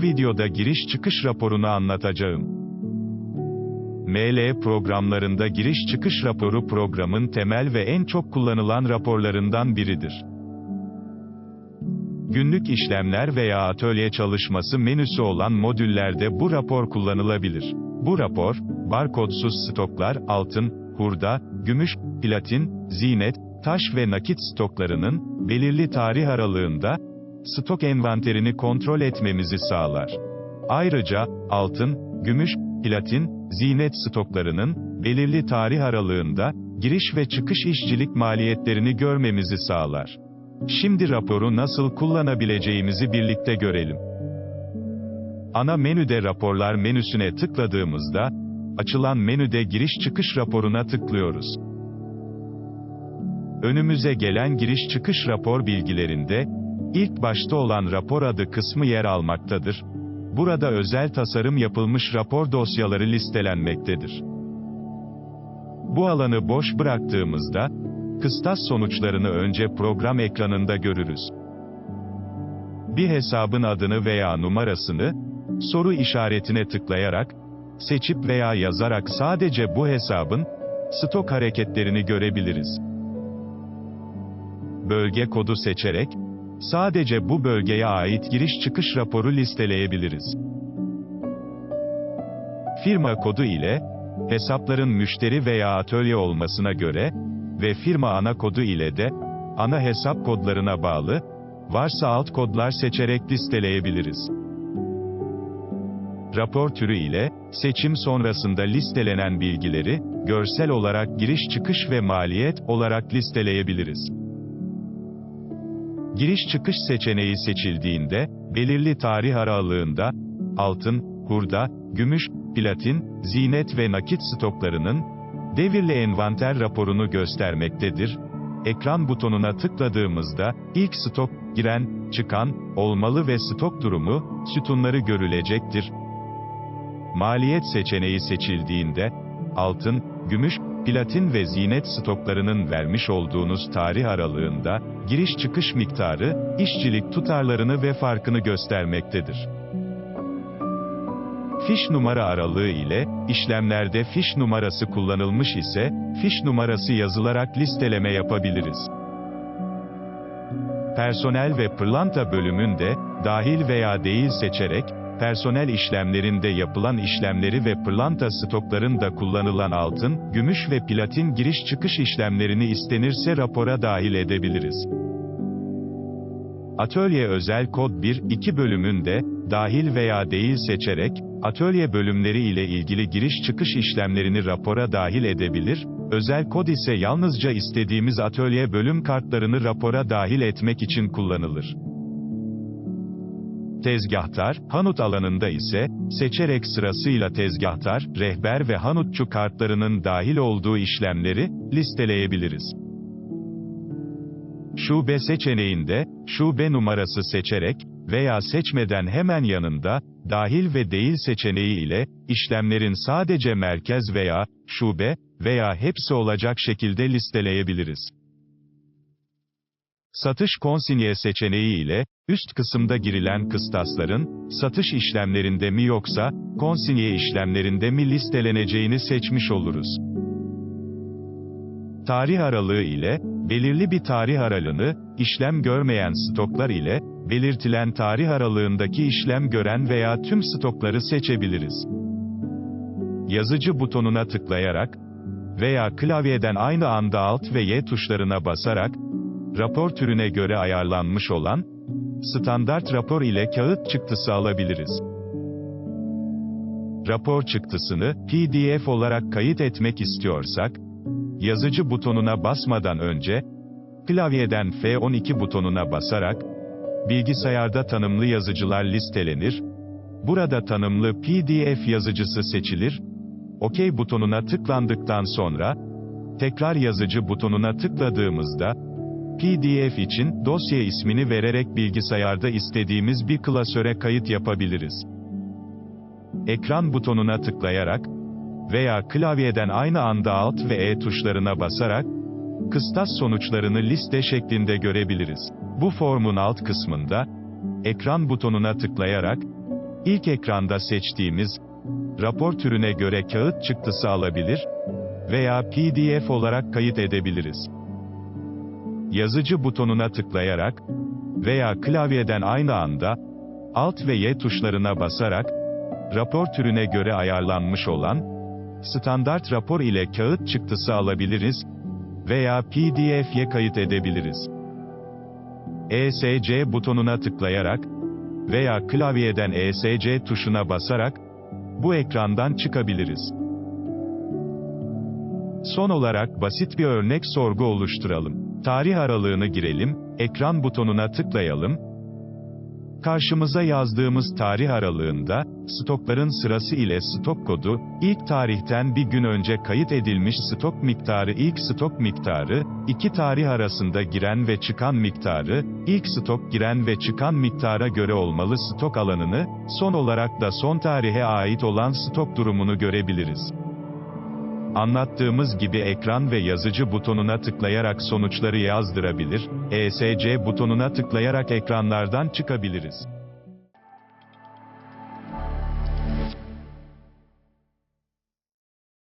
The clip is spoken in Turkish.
Bu videoda giriş çıkış raporunu anlatacağım. ML programlarında giriş çıkış raporu programın temel ve en çok kullanılan raporlarından biridir. Günlük işlemler veya atölye çalışması menüsü olan modüllerde bu rapor kullanılabilir. Bu rapor, barkodsuz stoklar, altın, hurda, gümüş, platin, zinet, taş ve nakit stoklarının, belirli tarih aralığında, stok envanterini kontrol etmemizi sağlar. Ayrıca, altın, gümüş, platin, zinet stoklarının, belirli tarih aralığında, giriş ve çıkış işçilik maliyetlerini görmemizi sağlar. Şimdi raporu nasıl kullanabileceğimizi birlikte görelim. Ana menüde raporlar menüsüne tıkladığımızda, açılan menüde giriş çıkış raporuna tıklıyoruz. Önümüze gelen giriş çıkış rapor bilgilerinde, ilk başta olan rapor adı kısmı yer almaktadır. Burada özel tasarım yapılmış rapor dosyaları listelenmektedir. Bu alanı boş bıraktığımızda, kıstas sonuçlarını önce program ekranında görürüz. Bir hesabın adını veya numarasını, soru işaretine tıklayarak, seçip veya yazarak sadece bu hesabın, stok hareketlerini görebiliriz. Bölge kodu seçerek, sadece bu bölgeye ait giriş çıkış raporu listeleyebiliriz. Firma kodu ile, hesapların müşteri veya atölye olmasına göre, ve firma ana kodu ile de, ana hesap kodlarına bağlı, varsa alt kodlar seçerek listeleyebiliriz. Rapor türü ile, seçim sonrasında listelenen bilgileri, görsel olarak giriş çıkış ve maliyet olarak listeleyebiliriz. Giriş çıkış seçeneği seçildiğinde, belirli tarih aralığında, altın, hurda, gümüş, platin, zinet ve nakit stoklarının, devirli envanter raporunu göstermektedir. Ekran butonuna tıkladığımızda, ilk stok, giren, çıkan, olmalı ve stok durumu, sütunları görülecektir. Maliyet seçeneği seçildiğinde, altın, gümüş, platin ve zinet stoklarının vermiş olduğunuz tarih aralığında, giriş çıkış miktarı, işçilik tutarlarını ve farkını göstermektedir. Fiş numara aralığı ile, işlemlerde fiş numarası kullanılmış ise, fiş numarası yazılarak listeleme yapabiliriz. Personel ve pırlanta bölümünde, dahil veya değil seçerek, personel işlemlerinde yapılan işlemleri ve pırlanta stokların da kullanılan altın, gümüş ve platin giriş çıkış işlemlerini istenirse rapora dahil edebiliriz. Atölye özel kod 1-2 bölümünde, dahil veya değil seçerek, atölye bölümleri ile ilgili giriş çıkış işlemlerini rapora dahil edebilir, özel kod ise yalnızca istediğimiz atölye bölüm kartlarını rapora dahil etmek için kullanılır. Tezgahtar, Hanut alanında ise, seçerek sırasıyla tezgahtar, rehber ve Hanutçu kartlarının dahil olduğu işlemleri, listeleyebiliriz. Şube seçeneğinde, şube numarası seçerek, veya seçmeden hemen yanında, dahil ve değil seçeneği ile, işlemlerin sadece merkez veya, şube, veya hepsi olacak şekilde listeleyebiliriz. Satış konsinye seçeneği ile, üst kısımda girilen kıstasların, satış işlemlerinde mi yoksa, konsinye işlemlerinde mi listeleneceğini seçmiş oluruz. Tarih aralığı ile, belirli bir tarih aralığını, işlem görmeyen stoklar ile, belirtilen tarih aralığındaki işlem gören veya tüm stokları seçebiliriz. Yazıcı butonuna tıklayarak, veya klavyeden aynı anda Alt ve Y tuşlarına basarak, rapor türüne göre ayarlanmış olan, standart rapor ile kağıt çıktısı alabiliriz. Rapor çıktısını, PDF olarak kayıt etmek istiyorsak, yazıcı butonuna basmadan önce, klavyeden F12 butonuna basarak, bilgisayarda tanımlı yazıcılar listelenir, burada tanımlı PDF yazıcısı seçilir, OK butonuna tıklandıktan sonra, tekrar yazıcı butonuna tıkladığımızda, PDF için dosya ismini vererek bilgisayarda istediğimiz bir klasöre kayıt yapabiliriz. Ekran butonuna tıklayarak veya klavyeden aynı anda Alt ve E tuşlarına basarak kıstas sonuçlarını liste şeklinde görebiliriz. Bu formun alt kısmında ekran butonuna tıklayarak ilk ekranda seçtiğimiz rapor türüne göre kağıt çıktısı alabilir veya PDF olarak kayıt edebiliriz. Yazıcı butonuna tıklayarak veya klavyeden aynı anda Alt ve Y tuşlarına basarak rapor türüne göre ayarlanmış olan standart rapor ile kağıt çıktısı alabiliriz veya PDF'ye kayıt edebiliriz. ESC butonuna tıklayarak veya klavyeden ESC tuşuna basarak bu ekrandan çıkabiliriz. Son olarak basit bir örnek sorgu oluşturalım. Tarih aralığını girelim, ekran butonuna tıklayalım. Karşımıza yazdığımız tarih aralığında, stokların sırası ile stok kodu, ilk tarihten bir gün önce kayıt edilmiş stok miktarı ilk stok miktarı, iki tarih arasında giren ve çıkan miktarı, ilk stok giren ve çıkan miktara göre olmalı stok alanını, son olarak da son tarihe ait olan stok durumunu görebiliriz. Anlattığımız gibi ekran ve yazıcı butonuna tıklayarak sonuçları yazdırabilir, ESC butonuna tıklayarak ekranlardan çıkabiliriz.